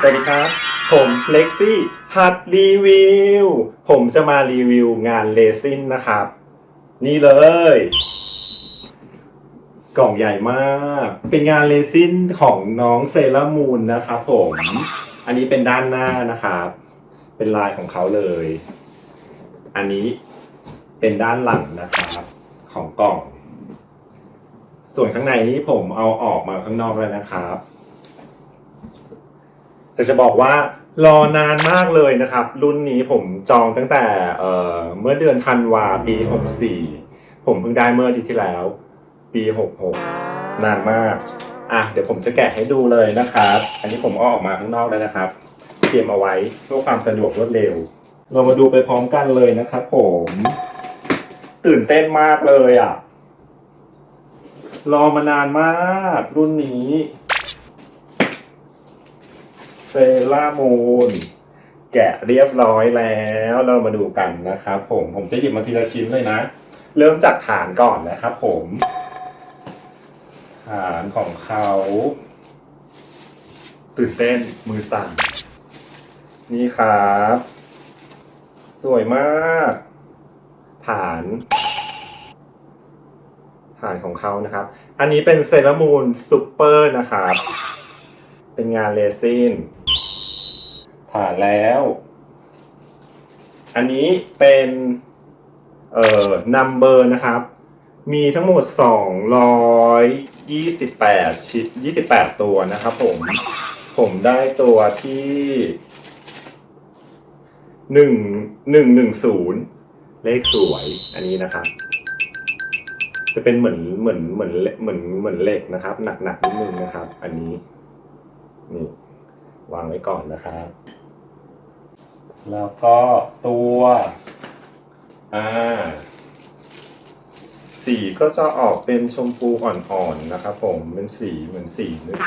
สวัสดีครับ ผมเล็กซี่ฮัดรีวิว ผมจะมารีวิวงานเลซินนะครับ นี่เลย กล่องใหญ่มาก เป็นงานเลซินของน้องเซรามูนนะครับผม อันนี้เป็นด้านหน้านะครับ เป็นลายของเขาเลย อันนี้เป็นด้านหลังนะครับ ของกล่อง ส่วนข้างในนี้ผมเอาออกมาข้างนอกแล้วนะครับ แต่จะบอกว่ารอนานมากเลยนะครับ รุ่นนี้ผมจองตั้งแต่เเมื่อเดือนธันวาปี 64 ผมเพิ่งได้เมื่ออาทิตย์ที่แล้ว ปี 66 นานมาก อะเดี๋ยวผมจะแกะให้ดูเลยนะครับ อันนี้ผมเอาออกมาข้างนอกแล้วนะครับ เตรียมเอาไว้เพื่อความสะดวกรวดเร็ว เรามาดูไปพร้อมกันเลยนะครับผม ตื่นเต้นมากเลยอะ รอมานานมาก รุ่นนี้ รามูนแกะเรียบร้อยแล้วเรามาดูกันนะครับผมผมจะหยิบมาทีละชิ้นเลยนะ เริ่มจากฐานก่อนนะครับผม ฐานของเขา ตื่นเต้นมือสั่นนี่ครับ สวยมาก ฐาน ฐานของเขานะครับ อันนี้เป็นเซรามูนซูเปอร์นะครับ เป็นงานเลซิน ผ่านแล้ว อันนี้เป็นเอ่อนัมเบอร์นะครับ มีทั้งหมด 228 ชิ้น28 ตัวนะครับผม ผมได้ตัวที่1110เลขสวยอันนี้นะครับ จะเป็นเหมือนเหมือนเหมือนเหมือนเหมือนเหล็กนะครับ หนักๆนิดนึงนะครับ อันนี้นี่วางไว้ก่อนนะครับ แล้วก็ตัวอ่าสีก็จะออกเป็นชมพูอ่อนๆนะครับผมเป็นสีเหมือนสีนึก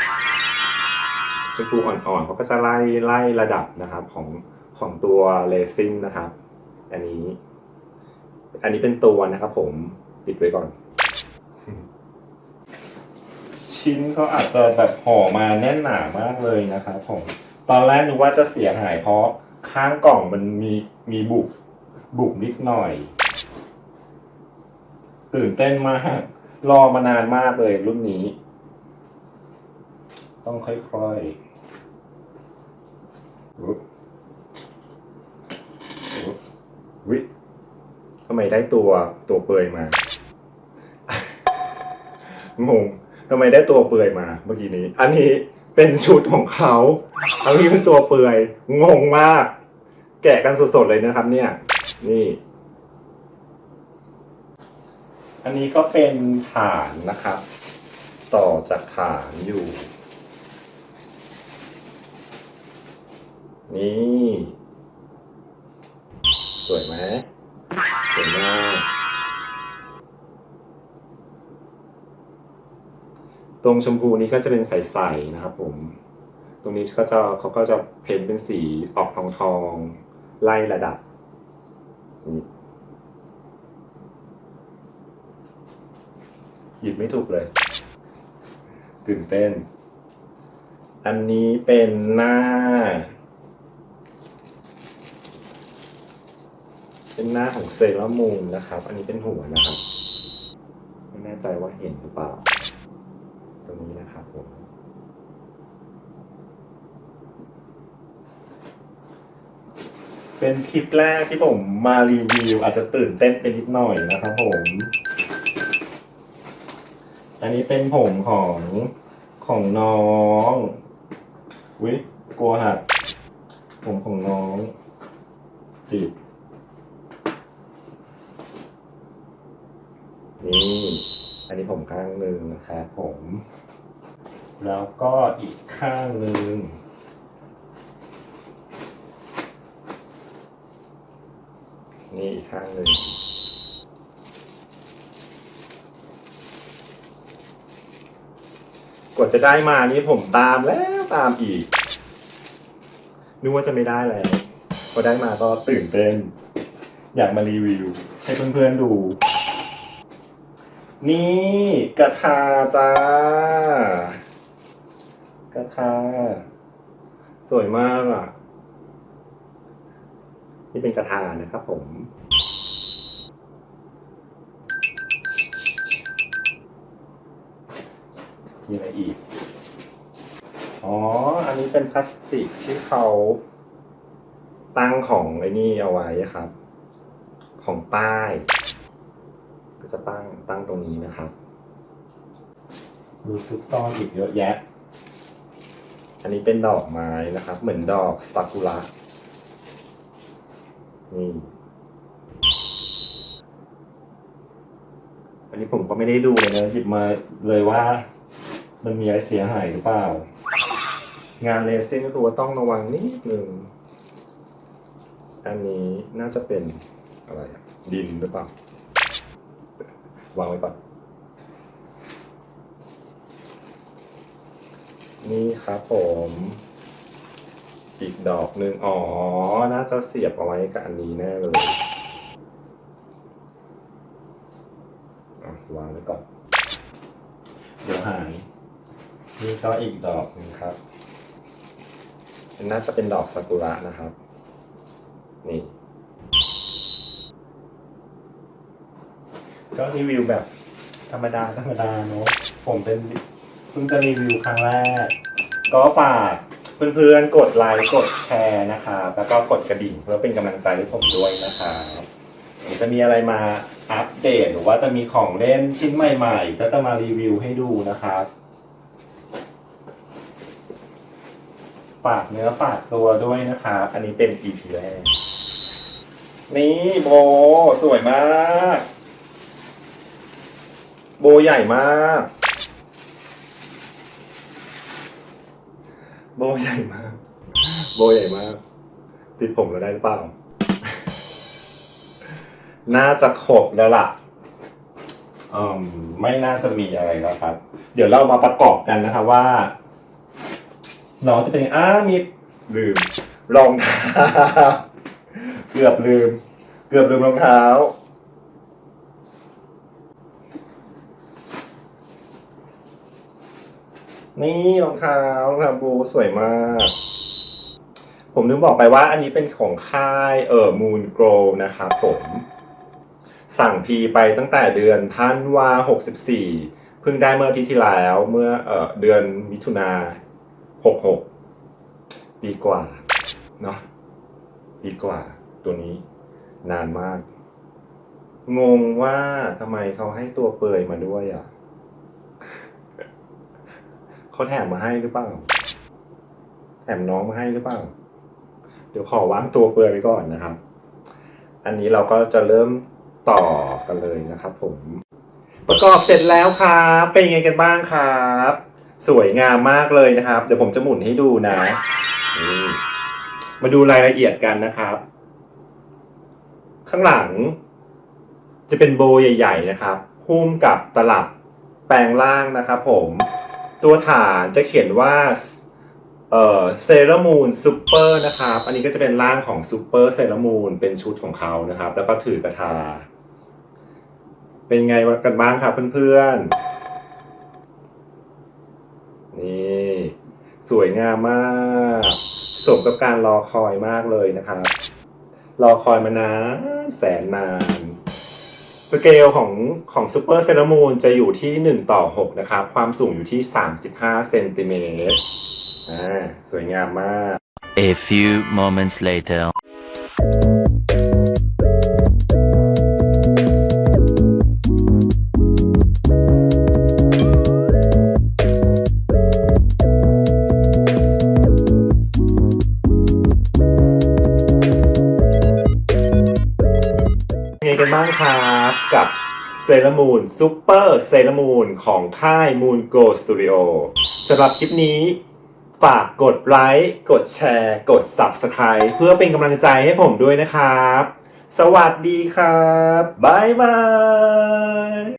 ชมพูอ่อนๆเขาก็จะไล่ไล่ระดับนะครับของของตัวเลซินนะครับ อันนี้ อันนี้เป็นตัวนะครับผมปิดไว้ก่อน ชิ้นเขาอาจจะแบบห่อมาแน่นหนามากเลยนะครับผม ตอนแรกนึกว่าจะเสียหายเพราะ ข้างกล่องมันมีมีบุบบุบนิดหน่อย ตื่นเต้นมาก รอมานานมากเลยรุ่นนี้ ต้องค่อยๆอุ๊บอุ๊บวิทำไมได้ตัวตัวเปลือยมางงทำไมได้ตัวเปลือยมาเมื่อกี้นี้ อันนี้เป็นชุดของเขา อันนี้เป็นตัวเปลือย งงมาก แกะกันสดๆเลยนะครับ เนี่ย นี่ อันนี้ก็เป็นฐานนะครับ ต่อจากฐานอยู่ นี่ สวยไหมสวยมากตรงชมพูนี้ก็จะเป็นใสๆนะครับผม ตรงนี้ก็จะเขาก็จะเพ้นเป็นสีออกทองทองๆ ไล่ระดับ หยิบไม่ถูกเลย ตื่นเต้น อันนี้เป็นหน้า เป็นหน้าของเซรามูนนะครับ อันนี้เป็นหัวนะครับ ไม่แน่ใจว่าเห็นหรือเปล่า ตรงนี้นะครับผม เป็นคลิปแรกที่ผมมารีวิว อาจจะตื่นเต้นไปนิดหน่อยนะครับผม อันนี้เป็นผมของของน้องวิกลัวหักผมของน้องติดนี่อันนี้ผมข้างหนึ่งนะครับผม แล้วก็อีกข้างหนึ่ง นี่อีกข้างหนึ่งกว่าจะได้มานี่ผมตามแล้วตามอีกนึกว่าจะไม่ได้แล้วพอได้มาก็ตื่นเต้น อยากมารีวิว ให้เพื่อนๆดู นี่กระทาจ้ากระทาสสวยมากอะ นี่เป็นกระทานะครับผม มีอะไรอีก อ๋อ อันนี้เป็นพลาสติกที่เขาตั้งของไอ้นี่เอาไว้ครับ ของป้าย ก็จะตั้งตั้งตรงนี้นะครับมีซุกซ่อนอีกเยอะแยะ อันนี้เป็นดอกไม้นะครับ เหมือนดอกซากุระ นี่อันนี้ผมก็ไม่ได้ดูเลยนะหยิบมาเลยว่า มันมีอะไรเสียหายหรือเปล่า งานเลเซนก็คือว่าต้องระวังนิดนึงอันนี้น่าจะเป็นอะไรดินหรือเปล่าวางไว้ก่อนนี่ครับผม อีกดอกหนึ่งอ๋อ น่าจะเสียบเอาไว้กับอันนี้แน่เลยอ่วางไว้ก่อน เดี๋ยวหาย นี่ก็อีกดอกหนึ่งครับ น่าจะเป็นดอกซากุระนะครับ นี่ ก็รีวิวแบบธรรมดาธรรมดาเนอะผมเป็นเพิ่งจะรีวิวครั้งแรก ก็ฝาก เพื่อนๆ กดไลค์ กดแชร์นะครับ แล้วก็กดกระดิ่งเพื่อเป็นกำลังใจให้ผมด้วยนะครับจะมีอะไรมาอัปเดตหรือว่าจะมีของเล่นชิ้นใหม่ ๆ ก็จะมารีวิวให้ดูนะครับฝากเนื้อฝากตัวด้วยนะครับอันนี้เป็น EP แรกนี่โบสวยมาก โบใหญ่มาก โบใหญ่มาก โบใหญ่มาก ติดผมแล้วได้หรือเปล่า น่าจะครบแล้วล่ะอืมไม่น่าจะมีอะไรแล้วครับ เดี๋ยวเรามาประกอบกันนะครับว่า น้องจะเป็นอ้ามีลืมรองเท้าเกือบลืม เกือบลืมรองเท้า นี่รองเท้ารองเท้าบูสวยมาก ผมนึกบอกไปว่าอันนี้เป็นของค่ายเอ่อมูนโกรนะครับผม สั่งพีไปตั้งแต่เดือนท่านวาหกสิบสี่เพิ่งได้เมื่ออาทิตย์ที่แล้วเมื่อเอ่อเดือนมิถุนาหกหกปีกว่าเนาะปีกว่า ตัวนี้ นานมาก งงว่าทำไมเขาให้ตัวเปลือยมาด้วยอะ เขาแถมมาให้หรือเปล่า แถมน้องมาให้หรือเปล่า เดี๋ยวขอวางตัวเปลือยไว้ก่อนนะครับ อันนี้เราก็จะเริ่มต่อกันเลยนะครับ ผม ประกอบเสร็จแล้วครับ เป็นยังไงกันบ้างครับ สวยงามมากเลยนะครับ เดี๋ยวผมจะหมุนให้ดูนะ มาดูรายละเอียดกันนะครับ ข้างหลัง จะเป็นโบใหญ่ ๆ นะครับหุ้มกับตลับแปลงล่างนะครับผม ตัวฐานจะเขียนว่าเอ่อเซรามูนซูเปอร์นะครับ อันนี้ก็จะเป็นร่างของซูเปอร์เซรามูนเป็นชุดของเขานะครับ แล้วก็ถือกระทา เป็นไงกันบ้างครับเพื่อนๆ นี่ สวยงามมาก สมกับการรอคอยมากเลยนะครับ รอคอยมานานแสนนาน สเกลของของซูเปอร์เซรามูนจะอยู่ที่ 1 ต่อ 6 นะครับ ความสูงอยู่ที่ 35 เซนติเมตรอ่าสวยงามมาก A few moments later. บ้างครับกับเซรามูนซูเปอร์เซรามูนของค่าย Moon Go Studio สำหรับคลิปนี้ ฝากกดไลค์กดแชร์ กด Subscribe เพื่อเป็นกำลังใจให้ผมด้วยนะครับ สวัสดีครับ บ๊ายบาย